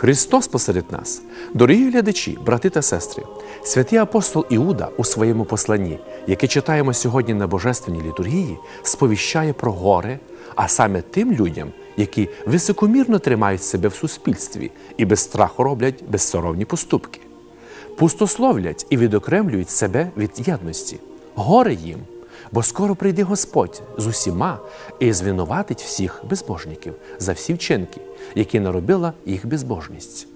Христос посеред нас, дорогі глядачі, брати та сестри, святий апостол Іуда у своєму посланні, яке читаємо сьогодні на Божественній літургії, сповіщає про горе, а саме тим людям, які високомірно тримають себе в суспільстві і без страху роблять безсоромні поступки, пустословлять і відокремлюють себе від єдності. Горе їм, бо скоро прийде Господь з усіма і звинуватить всіх безбожників за всі вчинки, які наробила їх безбожність.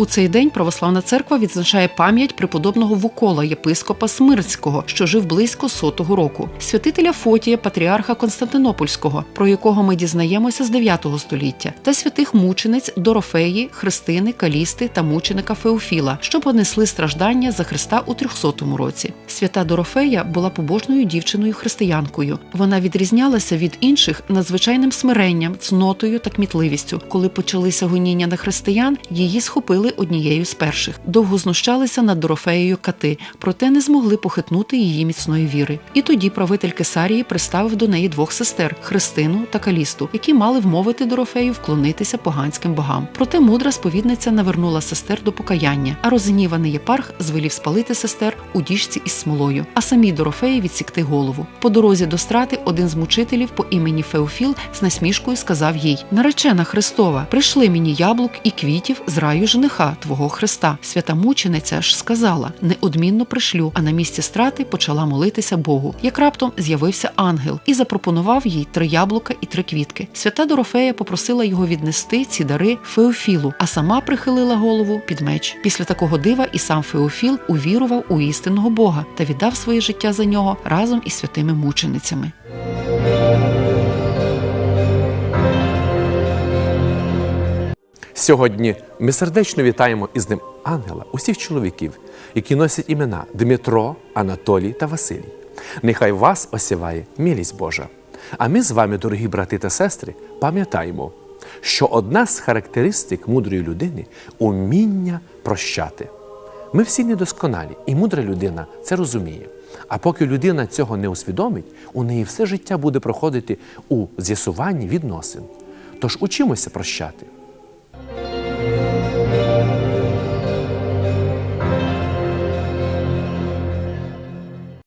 У цей день православна церква відзначає пам'ять преподобного Вукола, єпископа Смирського, що жив близько сотого року, святителя Фотія, патріарха Константинопольського, про якого ми дізнаємося з 9 століття, та святих мучениць Дорофеї, Христини, Калісти та мученика Феофіла, що понесли страждання за Христа у 300 році. Свята Дорофея була побожною дівчиною християнкою. Вона відрізнялася від інших надзвичайним смиренням, цнотою та кмітливістю. Коли почалися гоніння на християн, її схопили однією з перших. Довго знущалися над Дорофеєю кати, проте не змогли похитнути її міцної віри. І тоді правитель Кесарії приставив до неї двох сестер Христину та Калісту, які мали вмовити Дорофею вклонитися поганським богам. Проте мудра сповідниця навернула сестер до покаяння, а розгніваний єпарх звелів спалити сестер у діжці із смолою, а самій Дорофеї відсікти голову. По дорозі до страти один з мучителів по імені Феофіл з насмішкою сказав їй: Наречена Христова, прийшли мені яблук і квітів з раю жениха Твого Христа. Свята мучениця ж сказала: неодмінно пришлю, а на місці страти почала молитися Богу. Як раптом з'явився ангел і запропонував їй три яблука і три квітки. Свята Дорофея попросила його віднести ці дари Феофілу, а сама прихилила голову під меч. Після такого дива і сам Феофіл увірував у істинного Бога та віддав своє життя за нього разом із святими мученицями. Сьогодні ми сердечно вітаємо із ним ангела, усіх чоловіків, які носять імена Дмитро, Анатолій та Василій. Нехай вас осіває милість Божа. А ми з вами, дорогі брати та сестри, пам'ятаємо, що одна з характеристик мудрої людини уміння прощати. Ми всі недосконалі, і мудра людина це розуміє. А поки людина цього не усвідомить, у неї все життя буде проходити у з'ясуванні відносин. Тож учимося прощати.